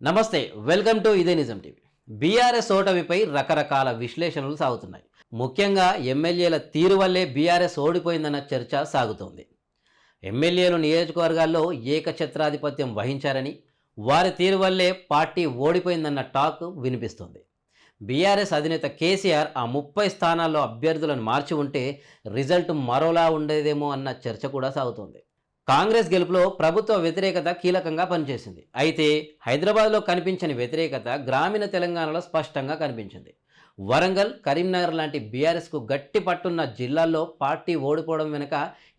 నమస్తే welcome to ఇదే నిజం టీవీ. బీఆర్ఎస్ ఓటమిపై రకరకాల విశ్లేషణలు సాగుతున్నాయి. ముఖ్యంగా ఎమ్మెల్యేల తీరు వల్లే బీఆర్ఎస్ ఓడిపోయిందన్న చర్చ సాగుతోంది. ఎమ్మెల్యేలు నియోజకవర్గాల్లో ఏకఛత్రాధిపత్యం వహించారని వారి తీరు వల్లే పార్టీ ఓడిపోయిందన్న టాక్ వినిపిస్తుంది. బీఆర్ఎస్ అధినేత కేసీఆర్ ఆ ముప్పై స్థానాల్లో అభ్యర్థులను మార్చి ఉంటే రిజల్ట్ మరోలా ఉండేదేమో అన్న చర్చ కూడా సాగుతోంది. కాంగ్రెస్ గెలుపులో ప్రభుత్వ వ్యతిరేకత కీలకంగా పనిచేసింది. అయితే హైదరాబాద్లో కనిపించని వ్యతిరేకత గ్రామీణ తెలంగాణలో స్పష్టంగా కనిపించింది. వరంగల్ కరీంనగర్ లాంటి బీఆర్ఎస్కు గట్టి పట్టున్న జిల్లాల్లో పార్టీ ఓడిపోవడం వెనుక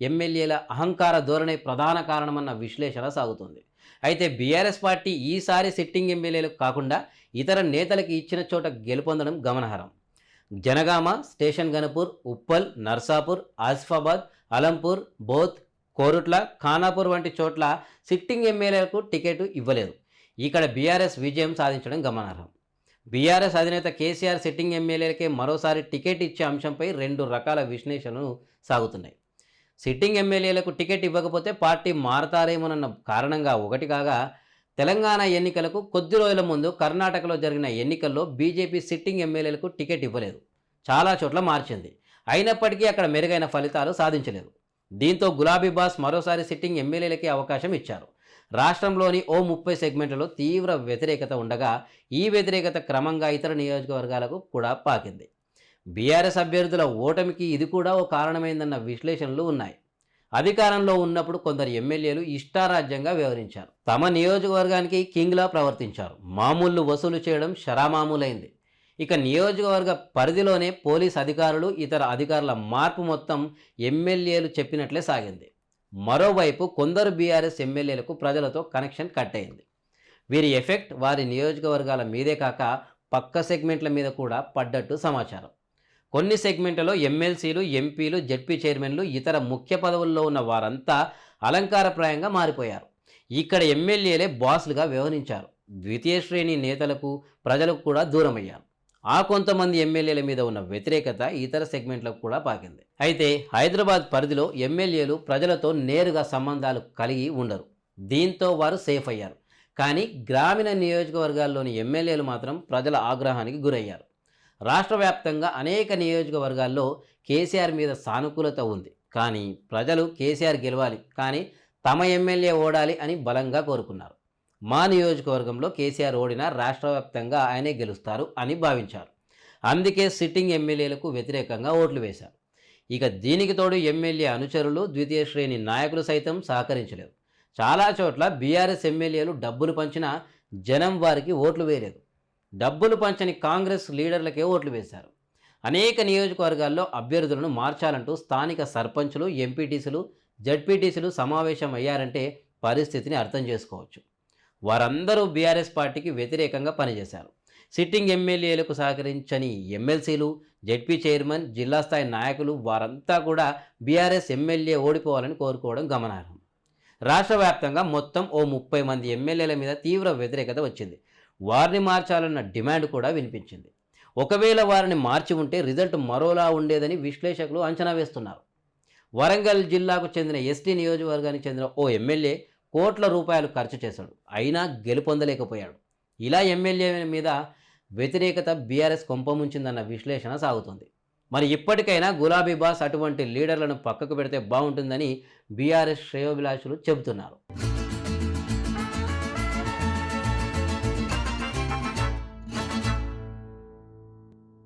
ఎమ్మెల్యేల అహంకార ధోరణి ప్రధాన కారణమన్న విశ్లేషణ సాగుతుంది. అయితే బీఆర్ఎస్ పార్టీ ఈసారి సిట్టింగ్ ఎమ్మెల్యేలకు కాకుండా ఇతర నేతలకు ఇచ్చిన చోట గెలుపొందడం గమనార్హం. జనగామ స్టేషన్ గణపూర్ ఉప్పల్ నర్సాపూర్ ఆసిఫాబాద్ అలంపూర్ బోత్ కోరుట్ల ఖానాపూర్ వంటి చోట్ల సిట్టింగ్ ఎమ్మెల్యేలకు టికెట్ ఇవ్వలేదు. ఇక్కడ బీఆర్ఎస్ విజయం సాధించడం గమనార్హం. బీఆర్ఎస్ అధినేత కేసీఆర్ సిట్టింగ్ ఎమ్మెల్యేలకే మరోసారి టికెట్ ఇచ్చే అంశంపై రెండు రకాల విశ్లేషణలు సాగుతున్నాయి. సిట్టింగ్ ఎమ్మెల్యేలకు టికెట్ ఇవ్వకపోతే పార్టీ మారతారేమోనన్న కారణంగా ఒకటి కాగా తెలంగాణ ఎన్నికలకు కొద్ది రోజుల ముందు కర్ణాటకలో జరిగిన ఎన్నికల్లో బీజేపీ సిట్టింగ్ ఎమ్మెల్యేలకు టికెట్ ఇవ్వలేదు. చాలా చోట్ల మార్చింది. అయినప్పటికీ అక్కడ మెరుగైన ఫలితాలు సాధించలేదు. దీంతో గులాబీ బాస్ మరోసారి సిట్టింగ్ ఎమ్మెల్యేలకి అవకాశం ఇచ్చారు. రాష్ట్రంలోని ఓ ముప్పై సెగ్మెంట్లలో తీవ్ర వ్యతిరేకత ఉండగా ఈ వ్యతిరేకత క్రమంగా ఇతర నియోజకవర్గాలకు కూడా పాకింది. బీఆర్ఎస్ అభ్యర్థుల ఓటమికి ఇది కూడా ఓ కారణమైందన్న విశ్లేషణలు ఉన్నాయి. అధికారంలో ఉన్నప్పుడు కొందరు ఎమ్మెల్యేలు ఇష్టారాజ్యంగా వ్యవహరించారు. తమ నియోజకవర్గానికి కింగ్లా ప్రవర్తించారు. మామూళ్ళు వసూలు చేయడం షరామామూలైంది. ఇక నియోజకవర్గ పరిధిలోనే పోలీస్ అధికారులు ఇతర అధికారుల మార్పు మొత్తం ఎమ్మెల్యేలు చెప్పినట్లే సాగింది. మరోవైపు కొందరు బీఆర్ఎస్ ఎమ్మెల్యేలకు ప్రజలతో కనెక్షన్ కట్ అయింది. వీరి ఎఫెక్ట్ వారి నియోజకవర్గాల మీదే కాక పక్క సెగ్మెంట్ల మీద కూడా పడ్డట్టు సమాచారం. కొన్ని సెగ్మెంట్లలో ఎమ్మెల్సీలు ఎంపీలు జడ్పీ చైర్మన్లు ఇతర ముఖ్య పదవుల్లో ఉన్న వారంతా అలంకారప్రాయంగా మారిపోయారు. ఇక్కడ ఎమ్మెల్యేలే బాసులుగా వ్యవహరించారు. ద్వితీయ శ్రేణి నేతలకు ప్రజలకు కూడా దూరమయ్యారు. ఆ కొంతమంది ఎమ్మెల్యేల మీద ఉన్న వ్యతిరేకత ఇతర సెగ్మెంట్లకు కూడా పాకింది. అయితే హైదరాబాద్ పరిధిలో ఎమ్మెల్యేలు ప్రజలతో నేరుగా సంబంధాలు కలిగి ఉండరు. దీంతో వారు సేఫ్ అయ్యారు. కానీ గ్రామీణ నియోజకవర్గాల్లోని ఎమ్మెల్యేలు మాత్రం ప్రజల ఆగ్రహానికి గురయ్యారు. రాష్ట్ర వ్యాప్తంగా అనేక నియోజకవర్గాల్లో కేసీఆర్ మీద సానుకూలత ఉంది. కానీ ప్రజలు కేసీఆర్ గెలవాలి కానీ తమ ఎమ్మెల్యే ఓడాలి అని బలంగా కోరుకున్నారు. మా నియోజకవర్గంలో కేసీఆర్ ఓడినా రాష్ట్ర వ్యాప్తంగా ఆయనే గెలుస్తారు అని భావించారు. అందుకే సిట్టింగ్ ఎమ్మెల్యేలకు వ్యతిరేకంగా ఓట్లు వేశారు. ఇక దీనికి తోడు ఎమ్మెల్యే అనుచరులు ద్వితీయ శ్రేణి నాయకులు సైతం సహకరించలేదు. చాలా చోట్ల బీఆర్ఎస్ ఎమ్మెల్యేలు డబ్బులు పంచినా జనం వారికి ఓట్లు వేయలేదు. డబ్బులు పంచని కాంగ్రెస్ లీడర్లకే ఓట్లు వేశారు. అనేక నియోజకవర్గాల్లో అభ్యర్థులను మార్చాలంటూ స్థానిక సర్పంచులు ఎంపీటీసీలు జడ్పీటీసీలు సమావేశం అయ్యారంటే పరిస్థితిని అర్థం చేసుకోవచ్చు. వారందరూ బీఆర్ఎస్ పార్టీకి వ్యతిరేకంగా పనిచేశారు. సిట్టింగ్ ఎమ్మెల్యేలకు సహకరించని ఎమ్మెల్సీలు జడ్పీ చైర్మన్ జిల్లా స్థాయి నాయకులు వారంతా కూడా బీఆర్ఎస్ ఎమ్మెల్యే ఓడిపోవాలని కోరుకోవడం గమనార్హం. రాష్ట్ర వ్యాప్తంగా మొత్తం ఓ ముప్పై మంది ఎమ్మెల్యేల మీద తీవ్ర వ్యతిరేకత వచ్చింది. వారిని మార్చాలన్న డిమాండ్ కూడా వినిపించింది. ఒకవేళ వారిని మార్చి ఉంటే రిజల్ట్ మరోలా ఉండేదని విశ్లేషకులు అంచనా వేస్తున్నారు. వరంగల్ జిల్లాకు చెందిన ఎస్టీ నియోజకవర్గానికి చెందిన ఓ ఎమ్మెల్యే కోట్ల రూపాయలు ఖర్చు చేశాడు. అయినా గెలుపొందలేకపోయాడు. ఇలా ఎమ్మెల్యే మీద వ్యతిరేకత బీఆర్ఎస్ కొంపముంచిందన్న విశ్లేషణ సాగుతుంది. మరి ఇప్పటికైనా గులాబీ బాస్ అటువంటి లీడర్లను పక్కకు పెడితే బాగుంటుందని బీఆర్ఎస్ శ్రేయోభిలాషులు చెబుతున్నారు.